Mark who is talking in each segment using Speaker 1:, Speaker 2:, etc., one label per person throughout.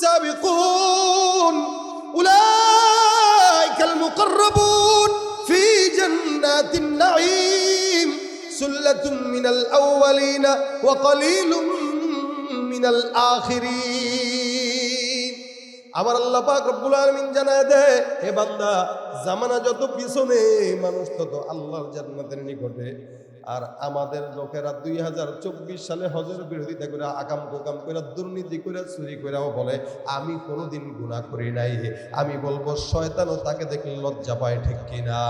Speaker 1: السابقون أولئك المقربون في جنات النعيم سلة من الأولين وقليل من الآخرين আমার আল্লাহ পাক রব্বুল আলামিন জানায় দেয় হে বান্দা জামানা যত পিছনে মানুষ তত আল্লাহর জান্নাতের নিকটে আর আমাদের লোকেরা দুই হাজার চব্বিশ সালে হজের বিরোধিতা করে আকাম কোকাম করে দুর্নীতি করে চুরি করেও বলে, আমি কোনোদিন গুণা করি নাই। আমি বলব, শয়তানও তাকে দেখলে লজ্জা পায়, ঠিক কিনা?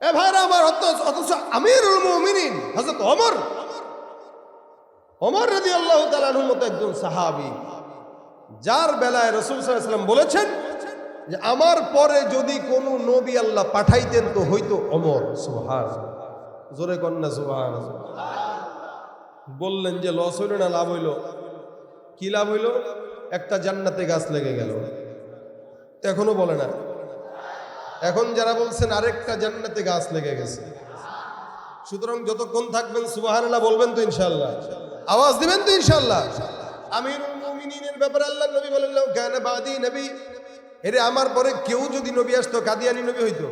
Speaker 1: এ ভাইরা আমার অথচ আমিরুল মুমিনিন, হযরত ওমর। ওমর রাদিয়াল্লাহু তাআলার মতো একজন সাহাবী, যার বেলায় রসুল সাল্লাল্লাহু বলেছেন যে আমার পরে যদি কোনো নবী আল্লাহ পাঠাইতেন তো হইতো অমর সুবহান জোরে কন্যা সুবহান বললেন যে লস হইল না লাভ হইল? কি লাভ হইল? একটা জান্নাতে গাছ লেগে গেল। এখনও বলে না। এখন যারা বলছেন আরেকটা জান্নাতে গাছ লেগে গেছে। সুতরাং যতক্ষণ থাকবেন সুবাহান্লাহ বলবেন তো ইনশাল্লাহ আওয়াজ দিবেন তো ইনশাল্লাহ আমিরুল মুমিনিনের ব্যাপারে আল্লাহ নবী বলেন কেন বাদি নবী। এরে আমার পরে কেউ যদি নবী আসতো, কাদিয়ানি নবী হইতো?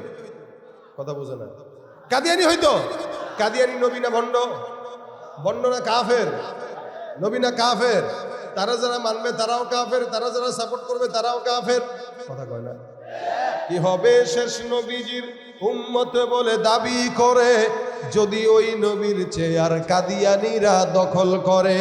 Speaker 1: কথা বোঝে না। কাদিয়ানি হইতো? কাদিয়ানি নবী না ভণ্ড? ভণ্ড না কাফের? নবী না কাফের? তারা যারা মানবে তারাও কাফের, তারা যারা সাপোর্ট করবে তারাও কাফের। কথা কয় না? কি হবে শেষ নবীজির উম্মত বলে দাবি করে, যদি ওই নবীর চেয়ার কাদিয়ানিরা দখল করে?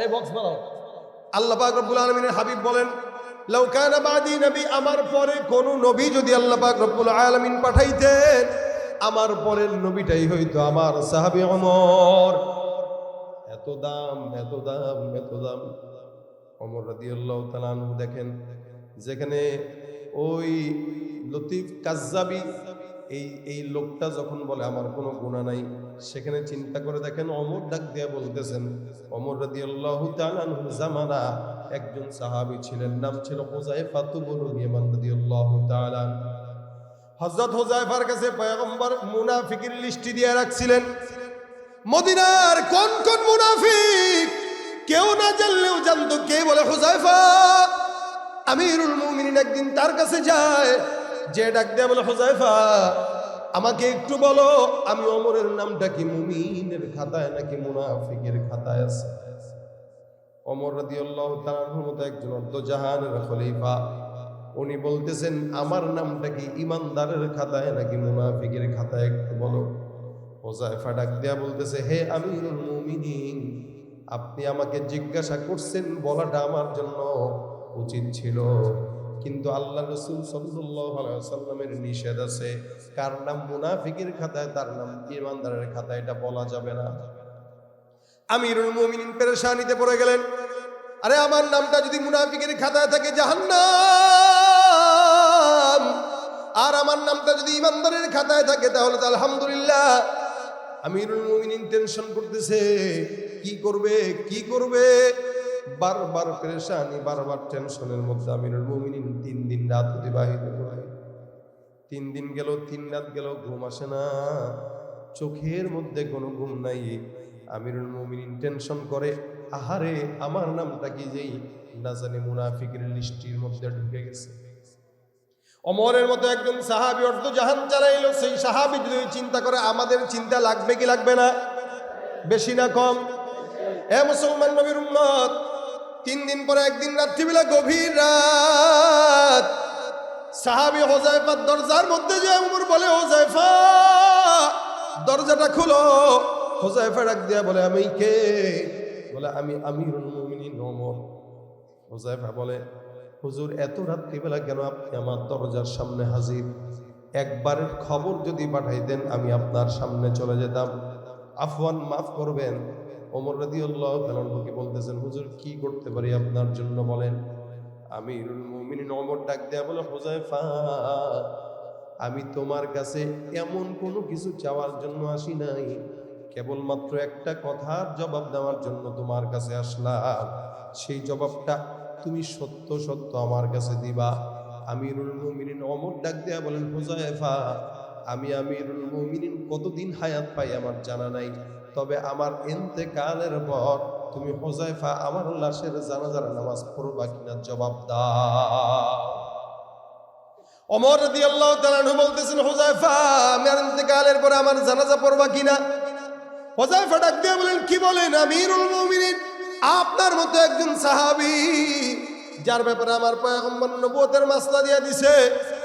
Speaker 1: এই বক্স বানাও আল্লাহ রব্বুল আলামিনের হাবিব বলেন, লাউ কানা বাদি নবী, আমার পরে কোন নবী যদি আল্লাহ পাক রব্বুল আলামিন পাঠাইতেন, আমার পরের নবীটাই হইতো আমার সাহাবী ওমর। এত দাম এত দাম এত দাম। ওমর রাদিয়াল্লাহু তাআলা আনহু দেখেন, যেখানে ওই লতিফ কাজ্জাবি এই এই লোকটা যখন বলে, আমার কোনো গুণা নাই, সেখানে চিন্তা করে দেখেন অমর ডাক দিয়া বলতেছেন, অমর রাদি আল্লাহ জামানা। একজন সাহাবি ছিলেন, নাম ছিল হোজাইফা তুবুল আল্লাহ হযরত হোজাইফার কাছে পয়গম্বর মুনাফিকের লিস্টি দিয়ে রাখছিলেন, মদিনার কোন কোন মুনাফিক? কেউ না জানলেও জানতো কে? বলে হোজাইফা আমিরুল মুমিনিন একদিন তার কাছে যায়। যে ডাক দেয়া বলে হোজাইফা আমাকে একটু বলো, আমি অমরের নামটা কি, মুমিনের খাতায় নাকি মুনাফিকের খাতায় আছে? অমর রাদিয়াল্লাহু তাআলার মতো একজন অর্ধজাহানের খলিফা। উনি বলতেছেন, আমার নামটা কি ইমানদারের খাতায় নাকি মুনাফিকের খাতায়, একটু বলো? হোজাইফা ডাক দেয়া বলতেছে, হে আমিরুল মুমিনিন, আপনি আমাকে জিজ্ঞাসা করছেন, বলাটা আমার জন্য উচিত ছিল। কিন্তু আল্লাহ রসুল সাল্লামের নিষেধ আছে। কার নাম মুনাফিকের খাতায়, তার নাম ইমানদারের খাতায়, এটা বলা যাবে না। আমিরুল মুমিনিন পেরেশানিতে পড়ে গেলেন। আরে, আমার নামটা যদি মুনাফিকের খাতায় থাকে, জাহান্নাম। আর আমার নামটা যদি ইমানদারের খাতায় থাকে, তাহলে তো আলহামদুলিল্লাহ। আমিরুল মুমিনিন টেনশন করতেছে, কি করবে কি করবে? বারবার পেরেশানি, বারবার টেনশনের মধ্যে আমিরুল মুমিনিন তিন দিন রাত অতিবাহিত করে। তিন দিন গেল, তিন রাত গেল, ঘুম আসে না। চোখের মধ্যে কোনো ঘুম নাই। আমিরুল মুমিনিন টেনশন করে, আহারে, আমার নামটা কি যেই? না জানি, মুনাফিকের লিস্টির মধ্যে ঢুকে গেছে। অমরের মতো একজন সাহাবি অর্ধ জাহান চালাইলো, সেই সাহাবি যদি চিন্তা করে, আমাদের চিন্তা লাগবে কি লাগবে না? বেশি না কম? এ মুসলমান নবীর উম্মত তিন দিন পরে একদিন রাত্রিবেলা গভীর রাত। সাহাবি হোজাইফার দরজার মধ্যে যে উমর বলে হোজাইফা দরজাটা খুলো। হোজাইফা ডাক দিয়া বলে, আমি কে? বলে, আমি আমিরুল মুমিনিন ওমর। হোজাইফা বলে, হুজুর, এত রাত্রিবেলা কেন আপনি আমার দরজার সামনে হাজির? একবারের খবর যদি পাঠাইতেন, আমি আপনার সামনে চলে যেতাম। আফওয়ান, মাফ করবেন ওমর রাদি আল্লাহ তালকে বলতেছেন, হুজুর, কি করতে পারি আপনার জন্য বলেন? মুমিনিন অমর ডাক দেয়া বলে হুজাইফা আমি তোমার কাছে এমন কোনো কিছু চাওয়ার জন্য আসি নাই। কেবলমাত্র একটা কথার জবাব দেওয়ার জন্য তোমার কাছে আসলাম। সেই জবাবটা তুমি সত্য সত্য আমার কাছে দিবা। আমিরুল মুমিনিন অমর ডাক দেয়া বলেন হুজাইফা আমি আমিরুল মুমিনিন কতদিন হায়াত পাই আমার জানা নাই। তবে আমার এন্তেকালের পর তুমি হোজাইফা আমার লাশের জানাজার নামাজ পড়বা কিনা জবাব দাও। অমর রাদি আল্লাহ তালানহু বলতেছেন হোজাইফা আমার ইন্তেকালের পরে আমার জানাজা পড়বা কিনা? হোজাইফা ডাক দিয়ে বলেন, কি বলেন, আমিরুল মুমিনিন? আপনার মতো একজন সাহাবী, যার ব্যাপারে আমার পয়গম্বর নবুয়তের মাসলা দিয়া দিছে,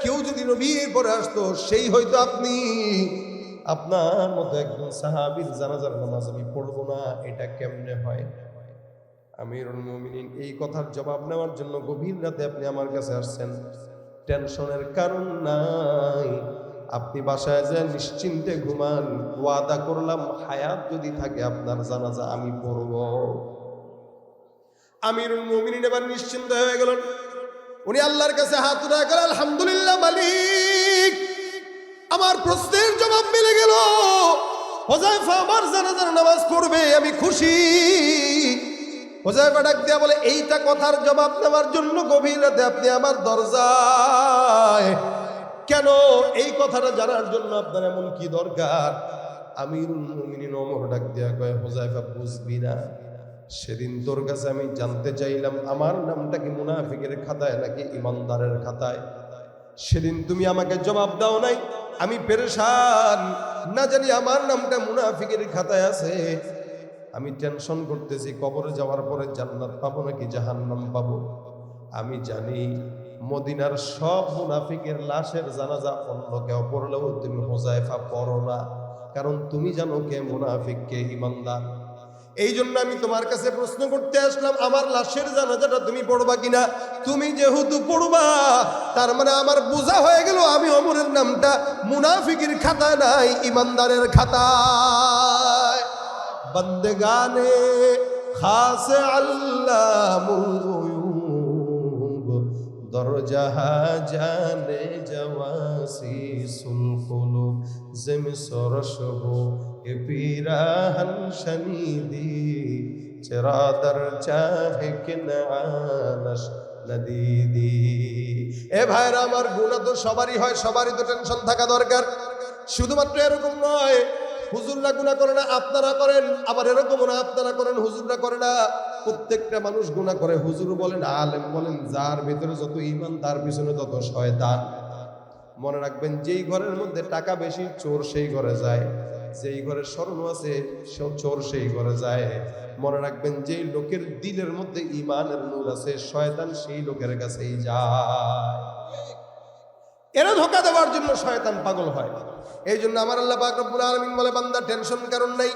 Speaker 1: কেউ যদি নবীর পরে আসতো, সেই হয়তো আপনি আপনার মতো একজন সাহাবীর জানাজার নামাজ আমি পড়ব না, এটা কেমনে হয়? আমিরুল মুমিনিন, এই কথার জবাব নেওয়ার জন্য গভীর রাতে আপনি আমার কাছে আসছেন। টেনশনের কারণ নাই। আপনি বাসায় যে নিশ্চিন্তে ঘুমান। ওয়াদা করলাম, হায়াত যদি থাকে আপনার জানাজা আমি পড়ব। আমিরুল মুমিনিন এবার নিশ্চিন্ত হয়ে গেলেন। উনি আল্লাহর কাছে হাত উঠা গেল আলহামদুলিল্লাহ মালিক। আমার প্রশ্নের জবাব মিলে গেল। হোজাইফা আমার জানাজার নামাজ পড়বে, আমি খুশি। হোজাইফা ডাক দিয়া বলে, এইটা কথার জবাব দেওয়ার জন্য গভীর রাতে আপনি আমার দরজায়। কেন? এই কথাটা জানার জন্য আপনার এমন কি দরকার? আমিরুল মুমিনিন ডাক দিয়া কয় হোজাইফা বুঝবি না। সেদিন তোর কাছে আমি জানতে চাইলাম, আমার নামটা কি মুনাফিকের খাতায় নাকি ইমানদারের খাতায়? সেদিন তুমি আমাকে জবাব দাও নাই। আমি পেরেশান। না জানি আমার নামটা মুনাফিকের খাতায় আছে। আমি টেনশন করতেছি, কবরে যাওয়ার পরে জান্নাত পাবো নাকি জাহান্নাম পাবো? আমি জানি মদিনার সব মুনাফিকের লাশের জানাজা অন্য কেউ পড়লেও তুমি হোজাইফা পড়ো না। কারণ তুমি জানো কে মুনাফিক, কে ইমানদার এই জন্য আমি তোমার কাছে প্রশ্ন করতে আসলাম, আমার লাশের জানাজাটা তুমি পড়বা কিনা? তুমি যেহেতু পড়বা, তার মানে আমার বোঝা হয়ে গেল আমি অমরের নামটা মুনাফিকের খাতা নাই, ইমানদারের খাতা খাতায় বন্দেগানে খাস আল্লাহ দরজাহা জানে জওয়াসি সুলকুলুব জিম সরসহ এ পীরাহন শনিদি চেরাদর চাহে কিনানস নদীদি এ ভাইরা আমার গুণা তো সবারই হয়, সবারই তো টেনশন থাকা দরকার। শুধুমাত্র এরকম নয়, হুজুররা গুণা করে না, আপনারা করেন। আবার এরকম না, আপনারা করেন, হুজুররা করে না। প্রত্যেকটা মানুষ গুণা করে। হুজুর বলেন, আলেম বলেন, যার ভিতরে যত ইমান তার পিছনে তত শয়তান। মনে রাখবেন, যেই ঘরের মধ্যে টাকা বেশি, চোর সেই ঘরে যায়। যেই ঘরে স্মরণ আছে সে চোর সেই ঘরে যায়। মনে রাখবেন, যেই লোকের দিলের মধ্যে ইমানের নূর আছে, শয়তান সেই লোকের কাছেই যায়। এরা ধোকা দেওয়ার জন্য শয়তান পাগল হয়। এই জন্য আমার আল্লাহ পাক রব্বুল আলামিন বলে, বান্দা, টেনশন কারণ নাই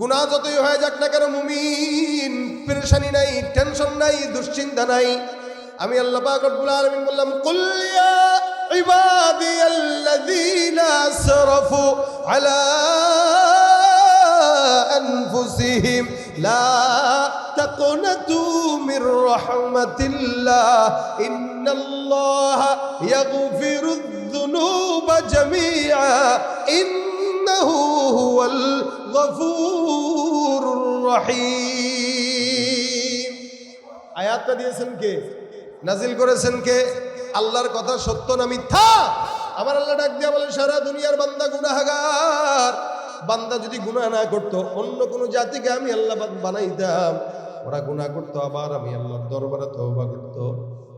Speaker 1: গুনাহ যতই হয়ে যাক না কেন, মুমিন, পেরেশানি নাই, টেনশন নাই, দুশ্চিন্তা নাই। আমি আল্লাহ পাক রব্বুল আলামিন বললাম, কুল ইয়া ইবাদিয়াল্লাযীনা আসরাফু আলা أنفسهم لا تقنطوا من رحمة الله إن الله يغفر الذنوب جميعا إنه هو الغفور الرحيم আয়াতটা দিয়েছেন কে নাজিল করেছেন কে আল্লাহর কথা সত্য না মিথ্যা? আমার আল্লাহ ডাক দিয়া বলে সারা দুনিয়ার বান্দা গুনাহগার। বান্দা যদি গুনাহ না করত, অন্য কোনো জাতিকে আমি আল্লাহ বানাইতাম। ওরা গুনাহ করতো, আবার আমি আল্লাহর দরবারে তওবা করতো।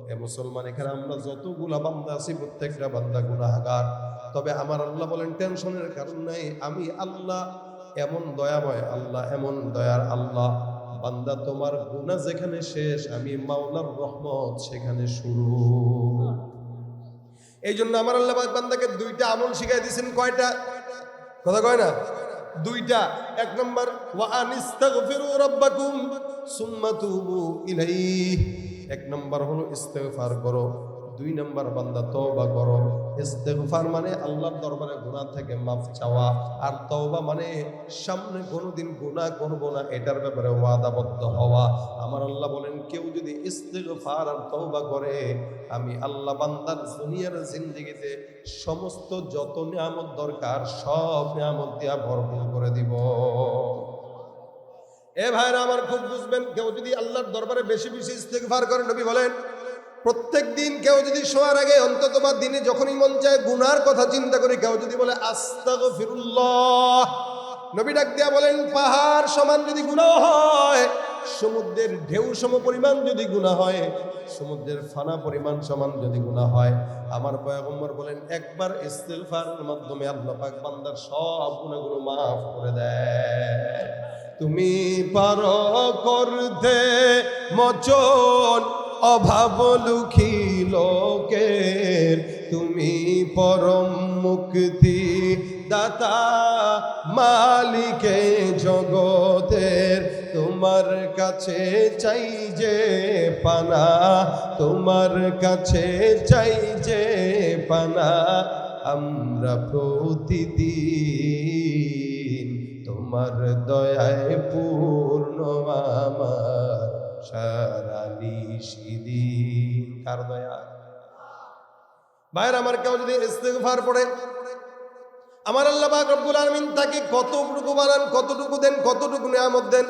Speaker 1: এ মুসলমান এখানে, আমরা যতগুলা বান্দা আছি, প্রত্যেকটা বান্দা গুনাহগার। তবে আমার আল্লাহ বলেন, টেনশনের কারণ নাই, আমি আল্লাহ এমন দয়াময়, আল্লাহ এমন দয়ার আল্লাহ। বান্দা, তোমার গুণা যেখানে শেষ, আমি মাওলার রহমত সেখানে শুরু। এই জন্য আমার আল্লাহ বান্দাকে দুইটা আমল শিখাই দিয়েছেন। কয়টা? কথা কয় না? দুইটা। এক নম্বর এক নম্বর হলো ইস্তেগফার করো। দুই নম্বর বান্দা, তওবা করো। ইস্তেগফার মানে আল্লাহর দরবারে গুনাহ থেকে মাফ চাওয়া। আর তওবা মানে সামনে কোনোদিন গুনাহ করব না, এটার ব্যাপারে ওয়াদাবদ্ধ হওয়া। আমার আল্লাহ বলেন, কেউ যদি ইস্তেগফার আর তওবা করে, আমি আল্লাহ বান্দার দুনিয়ার জিন্দেগিতে সমস্ত যত নিয়ামত দরকার, সব নিয়ামত দিয়া ভরপুর করে দিব। এ ভাইরা আমার খুব বুঝবেন, কেউ যদি আল্লাহর দরবারে বেশি বেশি ইস্তেগফার করে, নবী বলেন প্রত্যেক দিন কেউ যদি শোয়ার আগে অন্তত বা দিনে যখনই মন চায় গুনার কথা চিন্তা করে কেউ যদি বলে, আস্তাগফিরুল্লাহ। নবী ডাক দিয়া বলেন, পাহাড় সমান যদি গুনাহ হয়, সমুদ্রের ঢেউ সম পরিমাণ যদি গুণা হয়, সমুদ্রের ফানা পরিমাণ সমান যদি গুণা হয়। আমার পয়গম্বর বলেন, একবার ইস্তেগফারের মাধ্যমে আল্লাহ পাক বান্দার সব গুনাহগুলো মাফ করে দেয় তুমি পারো করতে মচন অভাব লুখি লোকের, তুমি পরম মুক্তি দাতা মালিকে জগতের। তোমার কাছে চাই যে পানা, তোমার কাছে চাই যে পানা, আমরা প্রতিদিন তোমার দয়ায় পূর্ণ আমার। সারা নিশিদিন কার ভাইয়ের আমার কেউ যদি ইস্তেগফার পড়ে, আমার আল্লাহ পাক রব্বুল তাকে কতটুকু বানান, কতটুকু দেন, কতটুকু নিয়ামত দেন?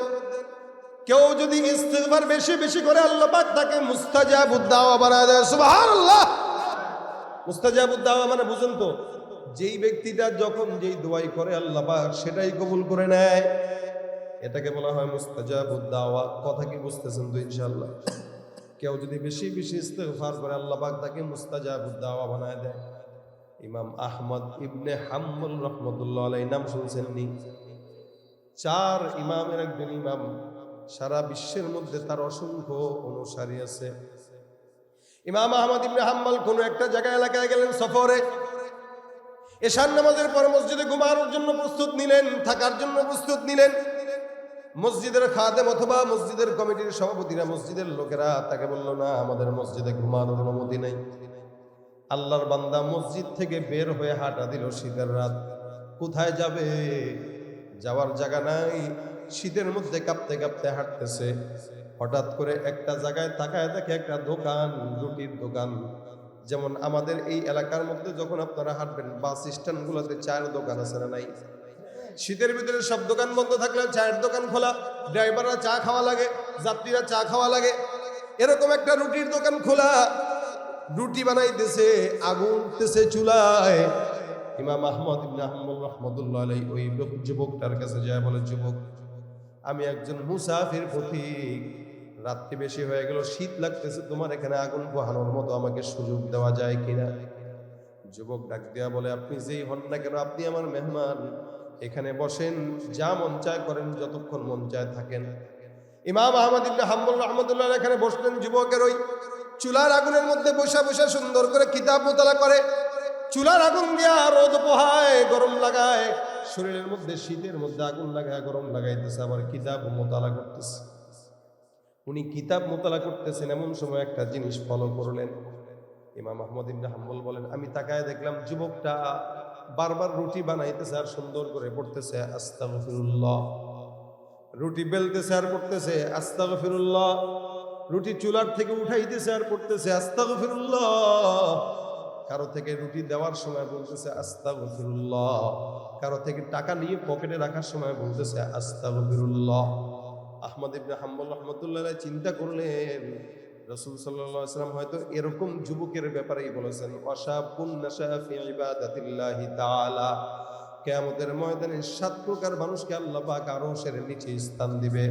Speaker 1: কেউ যদি ইস্তেগফার বেশি বেশি করে, আল্লাহ পাক তাকে মুস্তাজাবুদ দাওয়া বানায় দেয়। সুবহানাল্লাহ! মুস্তাজাবুদ দাওয়া মানে বুঝুন তো, যেই ব্যক্তিটা যখন যেই দোয়াই করে, আল্লাহ পাক সেটাই কবুল করে নেয়। এটাকে বলা হয় মুস্তাজাবুদ দাওয়া কথা কি বুঝতেছেন তো ইনশাল্লাহ কেউ যদি বেশি বেশি ইস্তেগফার করে, আল্লাহ পাক তাকে মুস্তাজাবুদ দাওয়া বানায় দেয়। ইমাম আহমদ ইবনে হাম্মুল রহমতুল্লাহ আলাই নাম শুনছেন নি। চার ইমামের একজন ইমাম, সারা বিশ্বের মধ্যে তার অসংখ্য অনুসারী আছে। ইমাম আহমদ ইবনে হাম্মল কোন একটা জায়গা এলাকায় গেলেন সফরে। এশার নামাজের পর মসজিদে ঘুমানোর জন্য প্রস্তুত নিলেন, থাকার জন্য প্রস্তুত নিলেন। মসজিদের খাদেম অথবা মসজিদের কমিটির সভাপতিরা, মসজিদের লোকেরা তাকে বলল, না, আমাদের মসজিদে ঘুমানোর অনুমতি নেই। আল্লাহর বান্দা মসজিদ থেকে বের হয়ে হাঁটা দিল শীতের রাত। কোথায় যাবে? যাওয়ার জায়গা নাই। শীতের মধ্যে কাঁপতে কাঁপতে হাঁটতেছে। হঠাৎ করে একটা জায়গায় তাকায় দেখে একটা দোকান, রুটির দোকান। যেমন আমাদের এই এলাকার মধ্যে যখন আপনারা হাঁটবেন, বাস স্ট্যান্ডগুলোতে চায়ের দোকান আছে না নাই? শীতের ভিতরে সব দোকান বন্ধ থাকলে চায়ের দোকান খোলা, ড্রাইভাররা চা খাওয়া লাগে, যাত্রীরা চা খাওয়া লাগে। এরকম একটা রুটির দোকান খোলা। রুটি বানাইতেছে, আগুন চুলায়। ইমাম আহমদ ইবনে আহমদ আলাই ওই যুবকটার কাছে যায়, বলে, যুবক, আমি একজন মুসাফির পথিক রাত্রি বেশি হয়ে গেল, শীত লাগতেছে, তোমার এখানে আগুন পোহানোর মতো আমাকে সুযোগ দেওয়া যায় কিনা? যুবক ডাক দেওয়া বলে, আপনি যেই হন না কেন, আপনি আমার মেহমান। এখানে বসেন, যা মন চায় করেন, যতক্ষণ মন চায় থাকেন। ইমাম আহমদ ইবনে হাম্বুল রহমতুল্লাহ এখানে বসলেন, যুবকের ওই চুলার আগুনের মধ্যে বসে বসে সুন্দর করে কিতাব মোতালা করে। চুলার আগুন দিয়া রোদ পোহায়, গরম লাগায়। শরীরের মধ্যে, শীতের মধ্যে আগুন লাগায়, গরম লাগাইতেছে, আবার কিতাব মোতালা করতেছে। উনি কিতাব মোতালা করতেছেন, এমন সময় একটা জিনিস ফলো করলেন। ইমাম আহমদ ইবনে হাম্বল বলেন, আমি তাকায় দেখলাম যুবকটা বারবার রুটি বানাইতেছে আর সুন্দর করে পড়তেছে, আস্তাগফিরুল্লাহ। রুটি বেলতেছে আর পড়তেছে, আস্তাগফিরুল্লাহ। রুটি চুলার থেকে উঠাইতেছে আর পড়তেছে, আস্তাগফিরুল্লাহ। কারও থেকে রুটি দেওয়ার সময় বলতেছে, আস্তাগফিরুল্লাহ। কারও থেকে টাকা নিয়ে পকেটে রাখার সময় বলতেছে, আস্তাগফিরুল্লাহ। আহমদ ইবনে হাম্বল রহমতুল্লাহ চিন্তা করলেন রসুল সাল্লাম হয়তো এরকম যুবকের ব্যাপারেই বলেছেন কেয়ামতের ময়দানে সাত প্রকার মানুষকে আল্লাহ পাক আরও সের নিচে স্থান দিবে।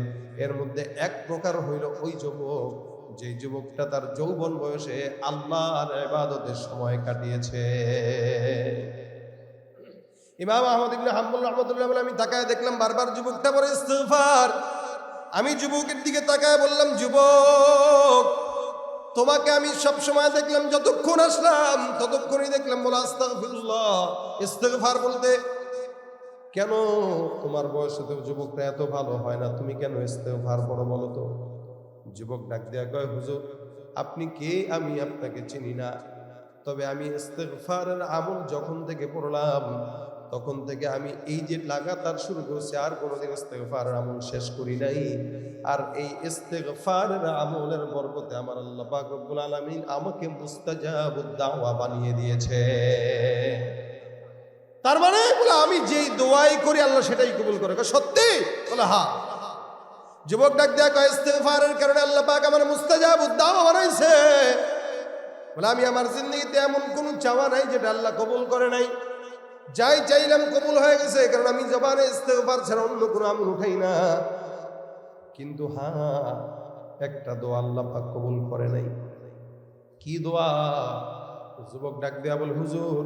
Speaker 1: এর মধ্যে এক প্রকার হইল ওই যুবক যে যুবকটা তার যৌবন বয়সে আল্লাহর ইবাদতের সময় কাটিয়েছে। ইমাম আহমদ ইবনে হাম্বুল রহমতুল্লাহ আমি তাকায় দেখলাম, বারবার যুবকটা পরে ইস্তেগফার। আমি যুবকের দিকে তাকায় বললাম, যুবক তোমাকে আমি সব সময় দেখলাম, যতক্ষণ আসলাম, ততক্ষণই দেখলাম, বলে, আস্তাগফিরুল্লাহ। ইস্তেগফার বলতে, কেন তোমার বয়সে তো যুবকটা এত ভালো হয় না? তুমি কেন ইস্তেগফার পড়ো বলো তো? যুবক ডাক দেয়া, কয়, হুজুর, আপনি কে? আমি আপনাকে চিনি না। তবে আমি ইস্তেগফারের আমল যখন থেকে পড়লাম তখন থেকে আমি এই যে লাগাতার শুরু করছি, আর কোনোদিন ইস্তেগফারের আমল শেষ করি নাই। আর এই ইস্তেগফারের আমলের বরকতে আমার আল্লাহ পাক রব্বুল আলামিন আমাকে মুস্তাজাবুদ দাওয়া বানিয়ে দিয়েছে। তার মানে বলে আমি যেই দোয়াই করি, আল্লাহ সেটাই কবুল করে। সত্যি? বলে হ্যাঁ যুবক ডাক দেয়া কয়, ইস্তেগফারের কারণে আল্লাহ পাক আমার মুস্তাজাবুদ দাওয়া বানাইছে। বলে, আমি আমার জিন্দগিতে এমন কোনো চাওয়া নাই যেটা আল্লাহ কবুল করে নাই। যাই চাইলাম কবুল হয়ে গেছে, কারণ আমি জবানে ইস্তেগফার ছাড়া অন্য কোনো আমল উঠাই না। কিন্তু হ্যাঁ একটা দোয়া আল্লাহ পাক কবুল করে নাই। কি দোয়া? যুবক ডাক দেয়া বল, হুজুর,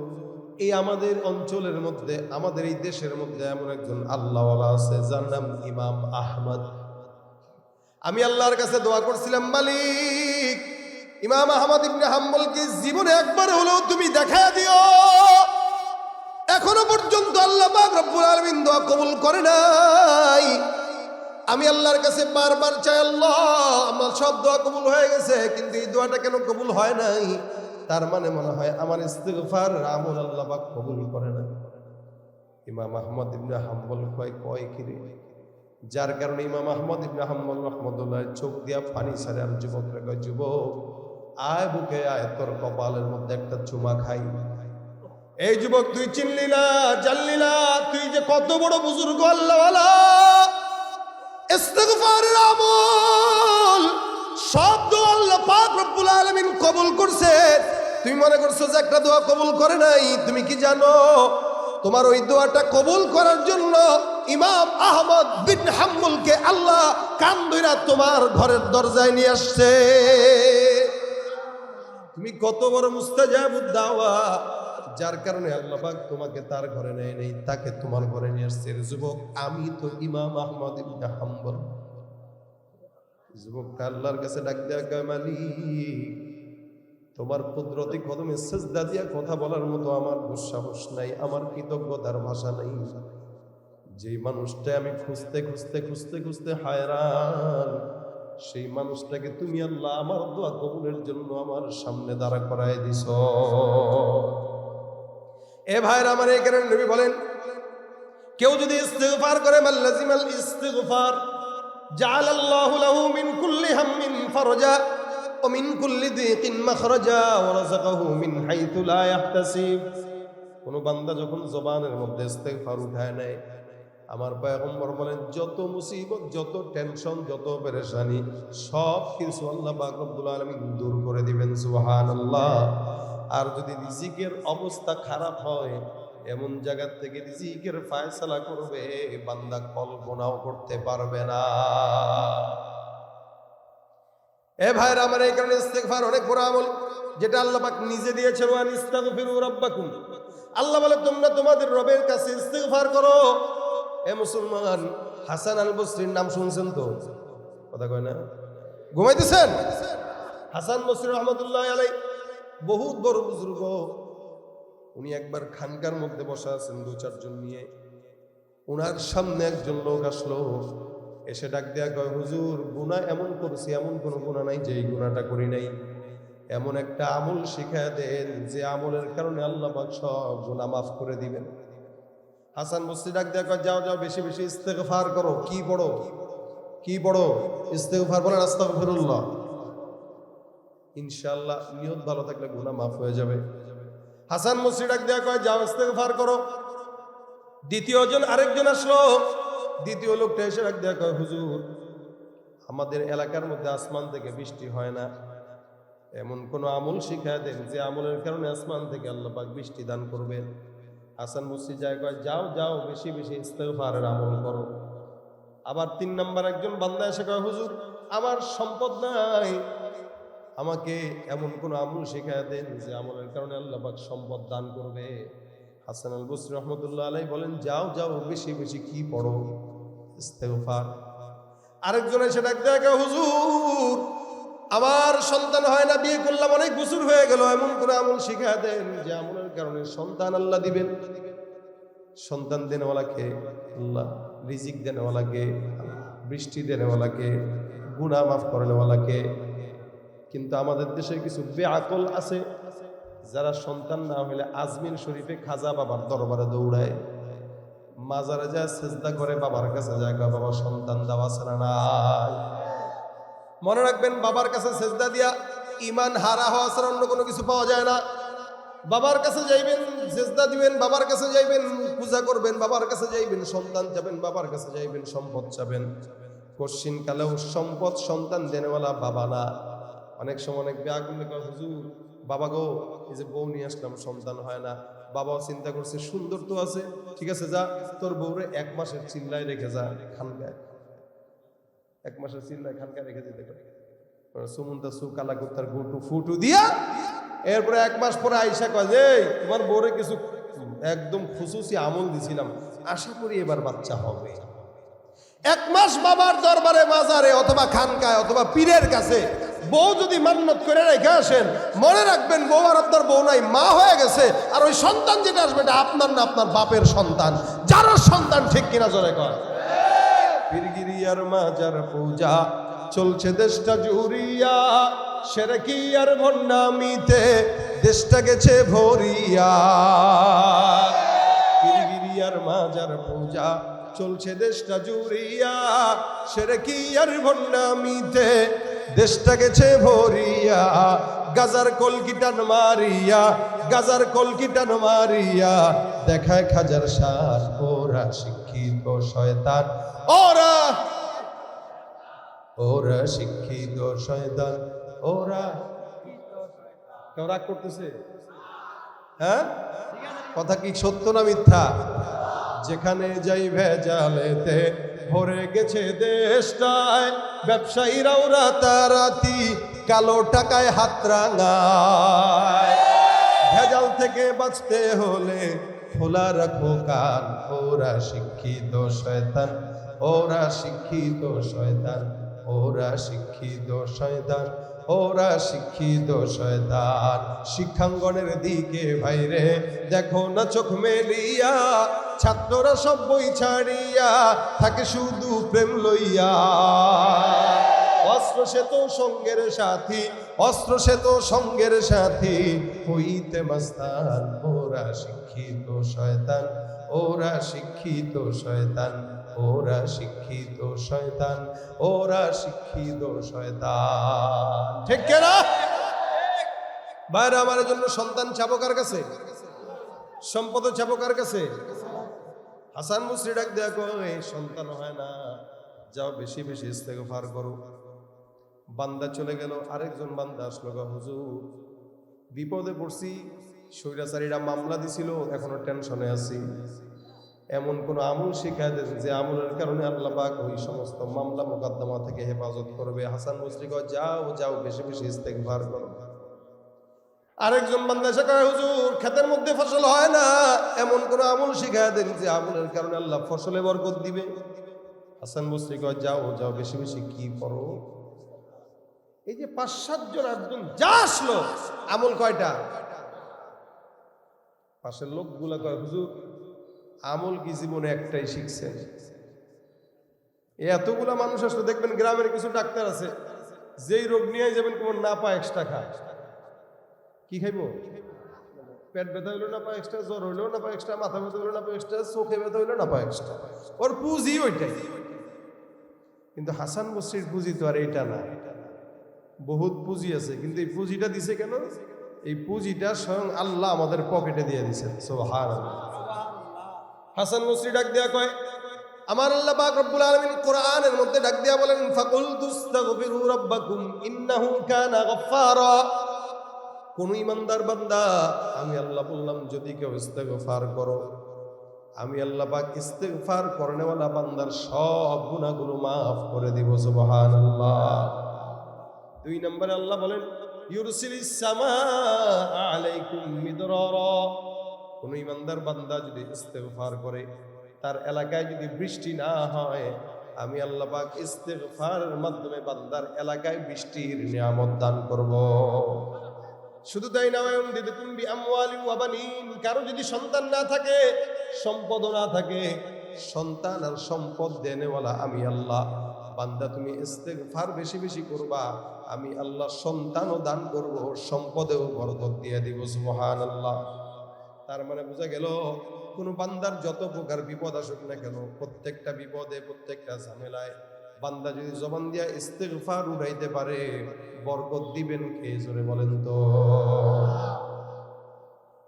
Speaker 1: এই আমাদের অঞ্চলের মধ্যে, আমাদের এই দেশের মধ্যে এমন একজন আল্লাহওয়ালা আছে, যার নাম ইমাম আহমদ। আমি আল্লাহর কাছে দোয়া করছিলাম, মালিক, ইমাম আহমদ ইবনে হাম্বলকে জীবনে একবার হলেও তুমি দেখা দিও। এখনও পর্যন্ত আল্লাহ রব্বুল আলামিন দোয়া কবুল করে নাই। আমি আল্লাহর কাছে বারবার চাই, আল্লাহ, আমার সব দোয়া কবুল হয়ে গেছে, কিন্তু এই দোয়াটা কেন কবুল হয় নাই? তার মানে মনে হয় আমার ইস্তেগফার আমল আল্লাহ কবুল করে না ইমাম আহমদ ইবনে হাম্বল কয় কয় কিরে যার কারণে ইমাম আহমদ ইবনে হাম্বল রহমতুল্লাহ চোখ দিয়া পানি ছাড়ে আর যুবকরা কয়, যুবক, আয় বুকে আয়, তোর কপালের মধ্যে একটা চুমা খাই। এই যুবক, তুই চিনলি না, জানলি না? তুই যে কত বড় বুজুর্গ আল্লাহওয়ালা আল্লাহ কবুল করছে। তুমি মনে করছ যে একটা দোয়া কবুল করে নাই? তুমি কি জানো? তোমার ওই দোয়াটা কবুল করার জন্য ইমাম আহমদ বিন হাম্বুলকে আল্লাহ কান ধইরা তোমার ঘরের দরজায় নিয়ে আসছে। তুমি কত বড় মুস্তাজাবুদ দাওয়া। যার কারণে আল্লাহ পাক তোমাকে তার ঘরে নেয় নেই, তাকে তোমার ঘরে নিয়ে আসছে। যুবক, আমি তো ইমাম আহমদ ইবনে হাম্বল। যুবকটা আল্লাহর কাছে ডাক দেয়া মালিক, তোমার কুদরতি কদমে সেজদা দিয়া কথা বলার মতো আমার দুঃসাহস নাই, আমার কৃতজ্ঞতার ভাষা নাই। যেই মানুষটা আমি খুঁজতে খুঁজতে খুঁজতে খুঁজতে হায়রান, সেই মানুষটাকে তুমি আল্লাহ আমার দোয়া কবুলের জন্য আমার সামনে দাঁড়া করায় দিছ। এ ভাইরা আমার এখানে নবী বলেন, কেউ যদি ইস্তেগফার করে মাল্লাজিমাল ইস্তেগফার জাআল আল্লাহু লাহু মিন কুল্লি হাম্মিন ফারজা ওয়া মিন কুল্লি দিকিন মাখরাজা, ওয়া রাযাকাহু মিন হাইথু লা ইয়াহতাসিব। কোন বান্দা যখন জবানের মধ্যে ইস্তেগফার উঠায় নেয়, আমার পয়গম্বর বলেন, যত মুসিবত, যত টেনশন, যত পেরেশানি, সব কিছু আল্লাহ পাক রব্বুল আলামিন দূর করে দিবেন, সুবহানাল্লাহ। আর যদি রিজিকের অবস্থা খারাপ হয়, এমন জায়গা থেকে রিজিকের ফায়সালা করবে বান্দা কল্পনাও করতে পারবে না। এ ভাইরা আমার এই কারণে ইস্তেগফার অনেক বড় আমল, যেটা আল্লাহ পাক নিজে দিয়েছেন ওয়ান ইস্তাগফিরু রাব্বাকুম। আল্লাহ বলে, তোমরা তোমাদের রবের কাছে ইস্তেগফার করো। এ মুসলমান, হাসান আল বসরির নাম শুনছেন তো? কথা কয় না? ঘুমাইতেছেন? হাসান বসরি রহমতুল্লাহ আলাই বহুত বড় বুজুর্গ। উনি একবার খানকার মধ্যে বসা আছেন দু চারজন নিয়ে। ওনার সামনে একজন লোক আসলো। এসে ডাক দেয়া কয়, হুজুর গুণা এমন করছি, এমন কোনো গুণা নাই যে এই গুণাটা করি নাই। এমন একটা আমল শিখায় দেন যে আমলের কারণে আল্লাহ সব গুণা মাফ করে দিবেন। হাসান বস্তি ডাক দেয়া কয়, যাও যাও, বেশি বেশি ইস্তেগফার করো। কি পড়ো কি পড়ো ইস্তেগফার বলেন আস্তাগফিরুল্লাহ। ইনশাআল্লাহ নিয়ত ভালো থাকলে গুনাহ মাফ হয়ে যাবে। হাসান মসজিদ ডাক দেয়া কয়, যাও ইস্তেগফার করো। দ্বিতীয় জন আরেকজন আসলো। দ্বিতীয় লোকটা এসে ডাক দেয়া কয়, হুজুর, আমাদের এলাকার মধ্যে আসমান থেকে বৃষ্টি হয় না। এমন কোন আমল শিখায় দেন যে আমলের কারণে আসমান থেকে আল্লাহ পাক বৃষ্টি দান করবে। হাসান মুসি যায় কয়, যাও যাও, বেশি বেশি ইস্তেগফারের আমল করো। আবার তিন নাম্বার একজন বান্দা এসে কয়, হুজুর, আমার সম্পদ নাই আমাকে এমন কোন আমল শেখায় দেন যে আমলের কারণে আল্লাহ পাক সম্পদ দান করবে। হাসান আল বসরি রহমতুল্লাহ আলাই বলেন, যাও যাও, বেশি বেশি কি পড়ো? ইস্তেগফার। আরেকজন সেটা দেখে হুজুর, আমার সন্তান হয় না, বিয়ে করলাম, অনেক বছর হয়ে গেল, এমন করে আমল শিখা দেন যে আমলের কারণে সন্তান আল্লাহ দিবেন। সন্তান দেনেওয়ালাকে আল্লাহ। রিজিক দেনেওয়ালাকে বৃষ্টি দেনেওয়ালাকে গুণা মাফ করেনেওয়ালাকে কিন্তু আমাদের দেশে কিছু বেআকল আছে, যারা সন্তান না হইলে আজমির শরীফে খাজা বাবার দরবারে দৌড়ায়। মাজারে যায়, সেজদা করে, বাবার কাছে যায় বাবা, সন্তান দেওয়া ছাড়া নাই? মনে রাখবেন, বাবার কাছে সেজদা দিয়া ইমান হারা হওয়া ছাড়া অন্য কোনো কিছু পাওয়া যায় না। বাবার কাছে যাইবেন, সেজদা দিবেন, বাবার কাছে যাইবেন, পূজা করবেন, বাবার কাছে যাইবেন, সন্তান যাবেন বাবার কাছে যাইবেন, সম্পদ চাবেন। কশ্চিন কালেও সম্পদ সন্তান দেনেওয়ালা বাবা না। অনেক সময় অনেক ব্যাগুন হুজুর, বাবা গো, এই যে বউ নিয়ে আসলাম, সন্তান হয় না। বাবাও চিন্তা করছে, সুন্দর তো আছে, ঠিক আছে, যা, তোর বউরে এক মাসের চিল্লায় রেখে যা খানকায় এক মাসের চিল্লায় খানকায় রেখে দিতে পারে। সুমন্তা সু কালা কুত্তার গুটু ফুটু দিয়া, এরপরে এক মাস পরে আইসা কয় যে তোমার বউরে কিছু একদম খুশুসি আমল দিছিলাম, আশা করি এবার বাচ্চা হবে। এক মাস বাবার দরবারে মাজারে অথবা খানকায় অথবা পীরের কাছে বউ যদি মান্নত করে রেখে আসেন, মনে রাখবেন বউ আর আপনার বউ নাই, মা হয়ে গেছে, আর ওই সন্তান যেটা আসবে এটা আপনার না আপনার বাপের সন্তান, যারও সন্তান ঠিক কিনা জোরে কয়। পীরগিরিয়ার মাজার পূজা, চলছে দেশটা জুরিয়া, সেরে কি আর ভণ্ডামিতে দেশটা গেছে ভরিয়া। পীরগিরিয়ার মাজার পূজা, চলছে দেশটা জুরিয়া, সেরে কি আর ভণ্ডামিতে দেশটা গেছে ভরিয়া, গাজার কলকিটান মারিয়া, গাজার কলকিটান মারিয়া, দেখায় খাজার সার ওরা শিক্ষিত শয়তান। ওরা ওরা শিক্ষিত শয়তান, ওরা কেউ রাগ করতেছে? হ্যাঁ? কথা কি সত্য না মিথ্যা? যেখানে যাই ভেজালেতে ভরে গেছে দেশটায়। ব্যবসায়ীরাও রাতারাতি কালো টাকায় হাত ভেজাল থেকে বাঁচতে হলে খোলা রাখো কান ওরা শিক্ষিত শয়তান, ওরা শিক্ষিত শয়তান, ওরা শিক্ষিত শয়তান, ওরা শিক্ষিত শয়তান। শিক্ষাঙ্গনের দিকে ভাইরে, দেখো না চোখ মেলিয়া ছাত্ররা সব বই ছাড়িয়া থাকে শুধু প্রেম লইয়া। অস্ত্র সে তো সঙ্গের সাথী, অস্ত্র সে তো সঙ্গের সাথী। হইতে মাস্তান, ওরা শিক্ষিত শয়তান, ওরা শিক্ষিত শয়তান, ওরা শিক্ষিত শয়তান, ওরা শিক্ষিত শয়তান। ঠিক কেনা বাইরে আমার জন্য সন্তান চাবো কার কাছে? সম্পদ চাবো কার কাছে? হাসান মুসরি ডাক দেয়া এই সন্তান হয় না। যাও বেশি বেশি ইস্তেগফার করো। বান্দা চলে গেল, আরেকজন বান্দা আসলো, গা হুজুর, বিপদে পড়ছি, স্বৈরাচারীরা মামলা দিছিল, এখনও টেনশনে আছি। এমন কোন আমল শিখায় দেন যে আমলের কারণে আল্লাহ পাক ওই সমস্ত মামলা মোকদ্দমা থেকে হেফাজত করবে। হাসান মুসরি কয়, যাও যাও, বেশি বেশি ইস্তেগফার করো। আরেকজন বান্দা কয়, হুজুর, ক্ষেতের মধ্যে ফসল হয় না? এমন কোন আমল শিখায় দেন যে আমলের কারণে আল্লাহ ফসলে বরকত দিবে। হাসান বসরি কয়, যাও যাও, বেশি বেশি, কি করো? এই যে পাঁচ সাতজন আটজন যা আসলো, আমল কয়টা? পাশের লোকগুলা কয়, হুজুর, আমল কি জীবনে একটাই শিখছে? এতগুলা মানুষ আসলে, দেখবেন গ্রামের কিছু ডাক্তার আছে, যেই রোগ নিয়ে যাবেন, কোন না পায় এক্সট্রা খা কি খাইবো? পেট ব্যথা হইল না পায় এক্সট্রা জ্বর হইল না পায় এক্সট্রা মাথা ব্যথা হইল না পায় এক্সট্রা চোখে ব্যথা হইল না পায় এক্সট্রা ওর পুঁজি ওইটাই। কিন্তু হাসান বস্রির পুঁজি তো আর এইটা না। বহুত পুঁজি আছে, কিন্তু এই পুঁজিটা দিছে কেন? এই পুঁজিটা স্বয়ং আল্লাহ আমাদের পকেটে দিয়ে দিছে। সোহার হাসান বস্রি ডাক দেয়া কয়, আমার আল্লাহ পাক রব্বুল আলামিন কোরআনের মধ্যে ডাক দিয়া বলেন, ফাকুল তুস্তাগফিরু রাব্বাকুম ইন্নাহু কানা গফফারা। কোন ইমানদার বান্দা, আমি আল্লাহ বললাম, যদি কেউ ইস্তেগফার করো। আমি আল্লাহ পাক ইস্তেগফার করনেওয়ালা বান্দার সব গুনাহগুলো মাফ করে দিব, সুবহানাল্লাহ। দুই নম্বরে আল্লাহ বলেন ইউরসিলিস সামা আলাইকুম মিদরারা। কোন ইমানদার বান্দা যদি ইস্তেগফার করে, তার এলাকায় যদি বৃষ্টি না হয়, আমি আল্লাহ পাক ইস্তেগফারের মাধ্যমে বান্দার এলাকায় বৃষ্টির নিয়ামত দান করব। শুধু তাই না দিদি তুমি বানিন। কারও যদি সন্তান না থাকে সম্পদ না থাকে, সন্তান আর সম্পদ দেনেওয়ালা আমি আল্লাহ। বান্দা, তুমি ইস্তেগফার বেশি বেশি করবা, আমি আল্লাহ সন্তানও দান করব, সম্পদেও বরকত দিয়ে দিব সুবহান আল্লাহ তার মানে বোঝা গেল, কোন বান্দার যত প্রকার বিপদ আসুক না কেন, প্রত্যেকটা বিপদে, প্রত্যেকটা ঝামেলায় বান্দা যদি জবান দিয়া ইস্তেগফার উড়াইতে পারে, বরকত দিবেন কে? জোরে বলেন তো।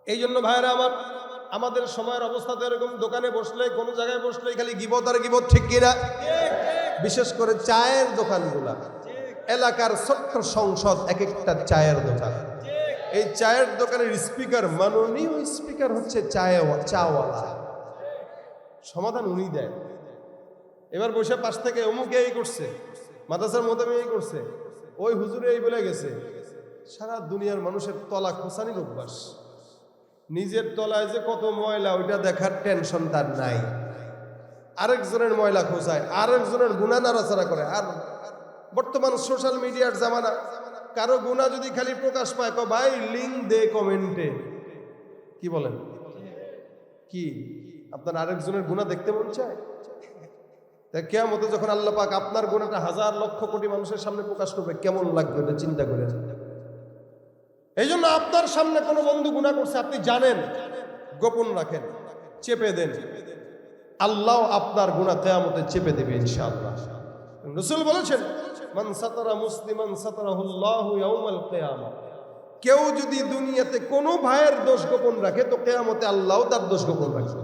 Speaker 1: এই জন্য ভাইরা আমার, আমাদের সময়ের অবস্থা তো এরকম, দোকানে বসলে, কোনো জায়গায় বসলে খালি গিবত আর গিবত ঠিক কিনা? বিশেষ করে চায়ের দোকানগুলা। এলাকার ছোট্ট সংসদ এক একটা চায়ের দোকান। এই চায়ের দোকানের স্পিকার মাননীয় স্পিকার হচ্ছে চায়ে চাওয়ালা। সমাধান উনি দেয় এবার বসে পাশ থেকে অমুকে এই করছে, মাদ্রাসার মোতামে এই করছে, ওই হুজুরে এই বলে গেছে, সারা দুনিয়ার মানুষের তলা খোসানির অভ্যাস নিজের তলায় যে কত ময়লা, ওইটা দেখার টেনশন তার নাই। আরেকজনের ময়লা খোঁচায়, আরেকজনের গুণা নাড়াচাড়া করে। আর বর্তমান সোশ্যাল মিডিয়ার জামানা, কারও গুণা যদি খালি প্রকাশ পায় ক ভাই লিঙ্ক দে কমেন্টে কি বলেন? কি? আপনার আরেকজনের গুণা দেখতে মন চায়? তা কেমতে যখন আল্লাহ পাক আপনার গুণাটা হাজার লক্ষ কোটি মানুষের সামনে প্রকাশ করবে, কেমন লাগবে এটা চিন্তা করে এই জন্য আপনার সামনে কোনো বন্ধু গুণা করছে, আপনি জানেন, গোপন রাখেন, চেপে দেন। আল্লাহ আপনার গুণা কেয়ামতে চেপে দেবে ইনশাআল্লাহ। রসুল বলেছেন, মান সাতারা মুসলিমান সাতারাহুল্লাহু ইয়াউমাল কিয়ামা। কেউ যদি দুনিয়াতে কোনো ভাইয়ের দোষ গোপন রাখে, তো কেয়ামতে আল্লাহ তার দোষ গোপন রাখবে।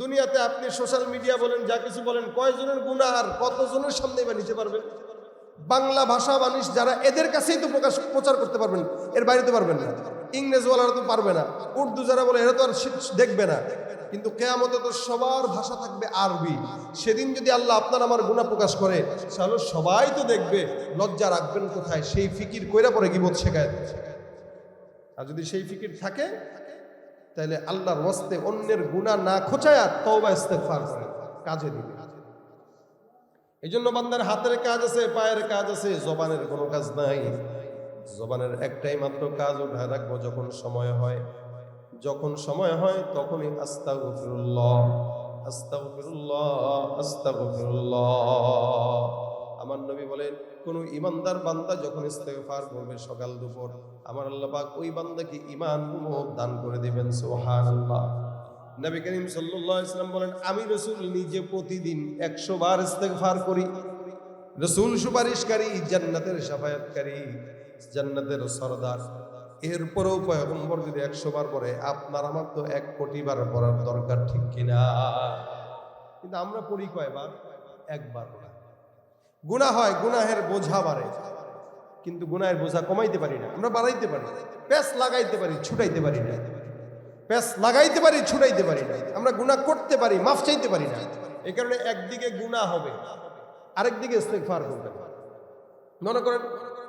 Speaker 1: দুনিয়াতে আপনি সোশ্যাল মিডিয়া বলেন, যা কিছু বলেন, কয়জনের গুণা আর কতজনের সামনে বা নিতে পারবেন? বাংলা ভাষা মানুষ যারা এদের কাছেই তো প্রকাশ, প্রচার করতে পারবেন, এর বাইরে তো পারবেন না। ইংরেজওয়ালারা তো পারবে না, উর্দু যারা বলে, এরা তো আর দেখবে না। কিন্তু কেয়ামতে তো সবার ভাষা থাকবে আরবি। সেদিন যদি আল্লাহ আপনার আমার গুণা প্রকাশ করে, তাহলে সবাই তো দেখবে, লজ্জা রাখবেন কোথায়? সেই ফিকির কইরা পরে গিবত শেখায়। আর যদি সেই ফিকির থাকে তাহলে আল্লাহর ওয়াস্তে অন্যের গুণা না খোঁচায় তওবা ইস্তেগফার করে, কাজে দিবে। এই জন্য বান্দার হাতের কাজ আছে, পায়ের কাজ আছে, জবানের কোনো কাজ নাই। জবানের একটাই মাত্র কাজ উঠায় রাখব যখন সময় হয়। যখন সময় হয় তখনই আস্তাগফিরুল্লাহ আস্তাগফিরুল্লাহ আস্তাগফিরুল্লাহ। আমার নবী বলেন, কোন ইমানদার বান্দা যখন ইস্তেগফার করবে সকাল দুপুর, আমার আল্লাহ ওই বান্দাকে ইমান দান করে দিবেন, সুবহানাল্লাহ। নবী করিম সাল্লাল্লাহু আলাইহি সাল্লাম বলেন, আমি রসুল নিজে প্রতিদিন একশো বার ইস্তেগফার করি। রসুল সুপারিশকারী জান্নাতের সাফায়াতকারী, জান্নাতের সরদার। এরপরেও পয়গম্বর যদি একশো বার পরে আপনার আমার তো এক কোটি বার পড়ার দরকার ঠিক কিনা? কিন্তু আমরা পড়ি কয়বার? একবার গুণা হয়, গুনাহের বোঝা বাড়ে। কিন্তু গুনাহের বোঝা কমাইতে পারি না। আমরা বাড়াইতে পারি। প্যাস লাগাইতে পারি, ছুটাইতে পারি না। প্যাস লাগাইতে পারি, ছুটাইতে পারি না। আমরা গুনাহ করতে পারি, মাফ চাইতে পারি না। এই কারণে একদিকে গুনাহ হবে, আরেকদিকে ইস্তেগফার করবেন মনে করেন,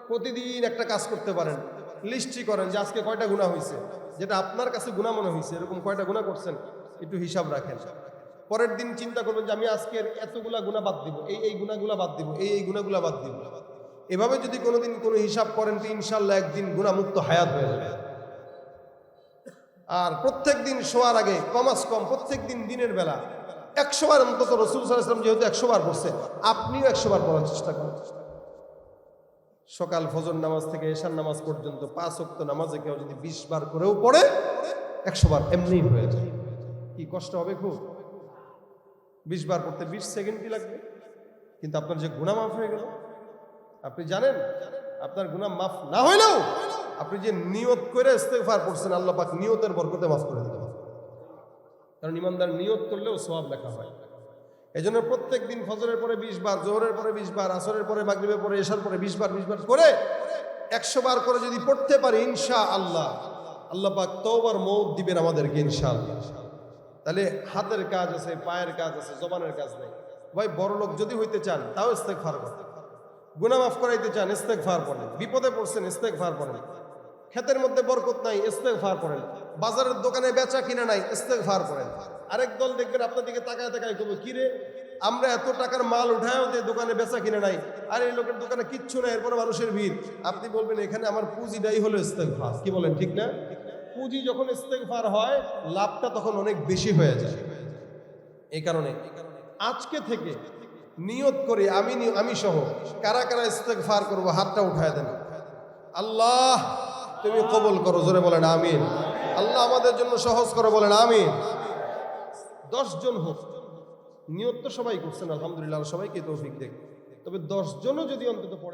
Speaker 1: প্রতিদিন একটা কাজ করতে পারেন, লিস্ট্রি করেন যে আজকে কয়টা গুণা হয়েছে যেটা আপনার কাছে গুণা মনে হয়েছে এরকম কয়টা গুণা করছেন, একটু হিসাব রাখেন। পরের দিন চিন্তা করবেন যে আমি আজকের এতগুলা গুণা বাদ দিব, এই এই গুণাগুলা বাদ দিব, এই এই গুণাগুলা বাদ দিব। এভাবে যদি কোনোদিন কোনো হিসাব করেন তো ইনশাল্লাহ একদিন গুণামুক্ত হায়াত হয়ে যাবে। আর প্রত্যেক দিন শোয়ার আগে কমাস কম, প্রত্যেক দিন দিনের বেলা একশো বার অন্তত রসুল সাল্লাম যেহেতু একশো বার পড়ছে, আপনিও একশো বার পড়ার চেষ্টা করেন। সকাল ফজর নামাজ থেকে এশার নামাজ পর্যন্ত পাঁচ অক্ত নামাজে কেউ যদি বিশ বার করেও পড়ে, একশো বার এমনি হয়ে যায়। কি কষ্ট হবে খুব? বিশ বার পড়তে বিশ সেকেন্ড কি লাগবে। কিন্তু আপনার যে গুণা মাফ হয়ে গেল, আপনি জানেন, আপনার গুণা মাফ না হইলেও আপনি যে নিয়ত করে ইস্তেগফার করছেন, আল্লাহ পাক নিয়তের বরকতে মাফ করে দিতে কারণ ইমানদার নিয়ত করলেও সওয়াব লেখা হয়। এই জন্য প্রত্যেক দিন ফজরের পরে বিশ বার, জোহরের পরে বিশ বার, আসরের পরে মাগরিবের পরে এসার পরে বিশ বার বিশ বার করে একশো বার করে যদি পড়তে পারি ইনশা আল্লাহ আল্লাহ পাক তওবার মৌত দিবেন আমাদেরকে ইনশা আল্লাহ তাহলে হাতের কাজ আছে, পায়ের কাজ আছে, জবানের কাজ নেই। ভাই, বড় লোক যদি হইতে চান, তাও ইস্তেগফার করেন গুনাহ মাফ করাইতে চান, ইস্তেগফার করেন বিপদে পড়ছেন, ইস্তেগফার করেন ক্ষেতের মধ্যে বরকত নাই, ইস্তেগফার করেন বাজারের দোকানে বেচা কিনা নাই, ইস্তেগফার করেন আরেক দল দেখবেন আপনার দিকে তাকায় তাকায় কবে কি রে? আমরা এত টাকার মাল উঠায়ও যে দোকানে বেচা কিনে নাই। আর এই লোকের দোকানে কিচ্ছু নাই এরপরে মানুষের ভিড়। আপনি বলবেন, এখানে আমার পুঁজিটাই হলো ইস্তেগফার। কি বলেন, ঠিক না? পুঁজি যখন ইস্তেগফার হয়, লাভটা তখন অনেক বেশি হয়ে যায়। এই কারণে আজকে থেকে নিয়ত করি, আমি আমি সহ, কারা কারা ইস্তেগফার করব, হাতটা উঠায় দেন। আল্লাহ, তুমি কবুল করো, জোরে বলেন, আমিন। আল্লাহ আমাদের জন্য সহজ করো বলেন, আমিন। দশ জন হোক, নিয়ত তো সবাই করছেন, আলহামদুলিল্লাহ, সবাইকে তৌফিক দেখ। তবে দশজনও যদি অন্তত পড়েন